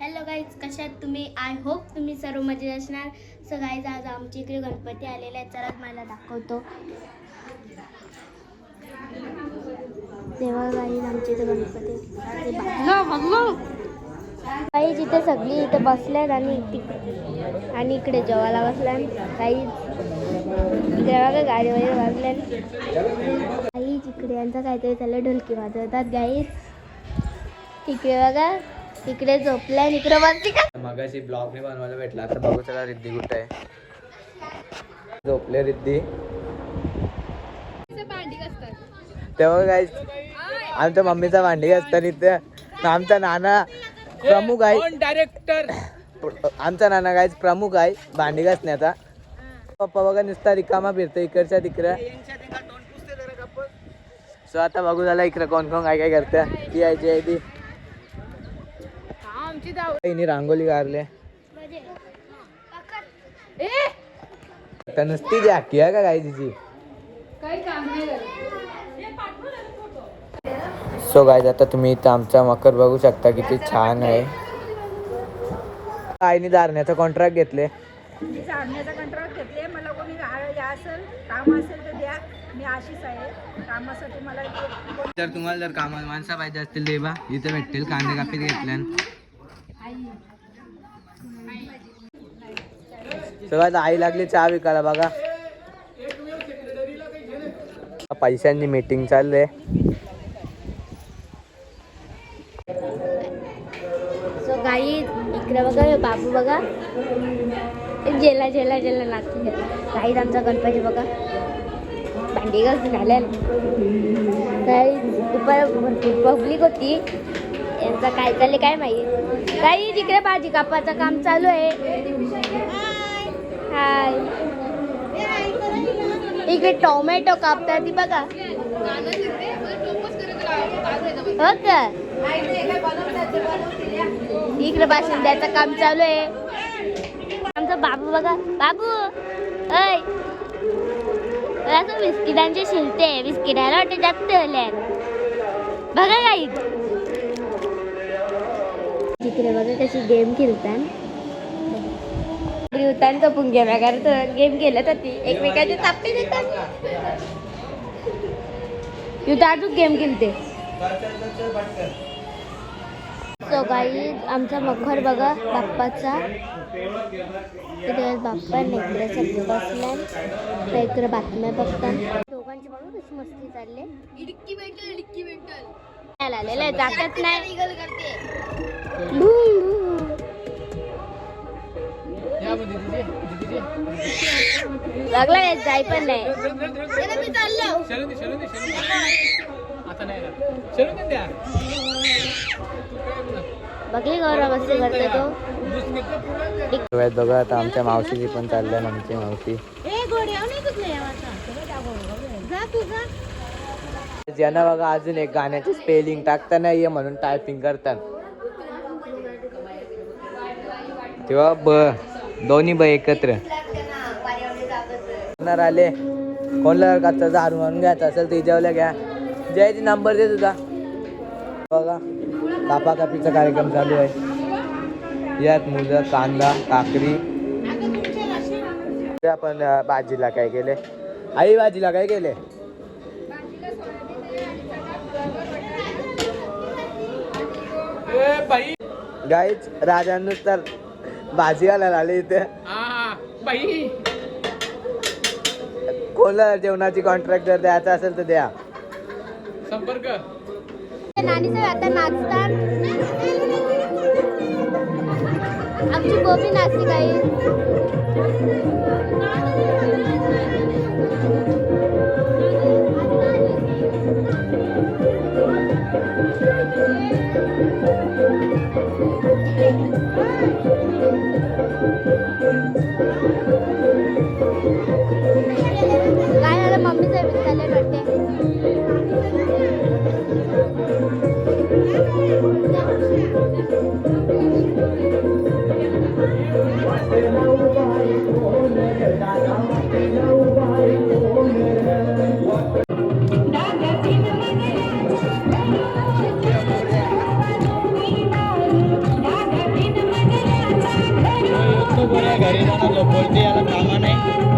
Hello guys कशात तुम्ही? I hope तुम्ही सर्व मजेत असणार. सो गाईज आज आमच्या इकडे गणपती आलेले आहेत चला मला दाखवतो. तेव्हा गाईज आमच्या इथे गणपती गाईज इथे सगळी इथे बसल्यात आणि आणि इकडे जेवायला बसल्यात. गाईज इकडे बघा गाडी वगैरे वाजल्यात गाईज इकडे यांचं काहीतरी चाललं ढोलकी वाजवतात गाईज इकडे बघा. इकडे झोपलाय इकडे बसली का? मगाशी ब्लॉग नाही बनवायला भेटला आता बघू चला रिद्धी कुठे आहे. झोपले रिद्धी. तेव्हा काय आमच्या मम्मीचा भांडी असतं इथे. आमचा नाना प्रमुख आहे. डायरेक्टर आमचा नाना काय प्रमुख आहे भांडी घासण्याचा. पप्पा बघा नुसता रिकामा फिरतो इकडच्या तिकडे. सो आता बघू झाला इकडे कोण कोण काय काय करते ती यायची आहे ती. आमची दाव हिने रांगोली काढले. नुसती जाकी आहे का काय तिची? काही काम नाही सो गायज आता तुम्ही इथं आमचा मकर बघू शकता किती छान आहे. आईने धारण्याचं कॉन्ट्रॅक्ट घेतले. मी झाडण्याचा कंत्राट घेतले. मला कोणी आ- या असेल काम असेल तर द्या. मी आशीष आहे. कामासाठी मला कोण- जर तुम्हाला जर कामाला माणसं पाहिजे असतील ते बा इथे भेटतील कांदे कापीत घेतल्या सगळ्यात आई लागली चहा विकायला बघा. पैशांची मीटिंग चालले. सो गाई इकडे बघा बाबू बघा. जेला जेला जेला नाचते गाईत आमचा गणपती बघा. भांडी घालून आल्या. काही दुपार भरपूर पब्लिक होती. यांचं काय चालले काय माहिती? काही तिकडे भाजी कापाचं काम चालू आहे. हाय. इकडे टोमॅटो कापतात ती बघा. हो का? इकडे बाशिंद्याचं काम चालू आहे. आमचा बाबू बघा. बाबू अय असं बिस्किटांचे शिलते. बिस्किटाला वाटते जास्त बघा काही तिकडे बघा कशी गेम खेळतात उतान कपून गेला कारण गेम खेळत होती. एकमेकाचे तापे देतात. युद्ध अजून गेम खेळते. सो गाई आमचा मखर बघा बाप्पाचा. तिथे बाप्पा इकडे सगळे बसल्या. तर इकडे बातम्या बघतात दोघांची बघा कशी मस्ती चालली. इडकी भेटल इडकी भेटल. आलेलं जातच नाही. लागला जाय पण नाही. बघली गौरव मस्ती करते तो. बघा आता आमच्या मावशीची पण चालल्या आमची मावशी. ज्यांना बघा अजून एक गाण्याची स्पेलिंग टाकता नाही म्हणून टायपिंग करतात. तेव्हा ब दोन्ही ब एकत्र. होणार आले. कोणला कच्चा दारू म्हणून घ्यायचं असेल ते जेवल्या घ्या. जयची नंबर दे तुझा. बघा कापाकापीचा कार्यक्रम चालू आहे. यात मुलं कांदा काकडी. ते आपण भाजीला काय केले आई भाजीला काय केले ए बाई गाईच राजांनुस तर भाजी घालायला आले इथे. बाई. कोणाला जेवणाची कॉन्ट्रॅक्ट जर द्यायचा असेल तर द्या. संपर्क. नानी साहेब आता नाचतात आमची गोपी नाचते काही तो बऱ्या घरी जाणं झोपडते याला कामा नाही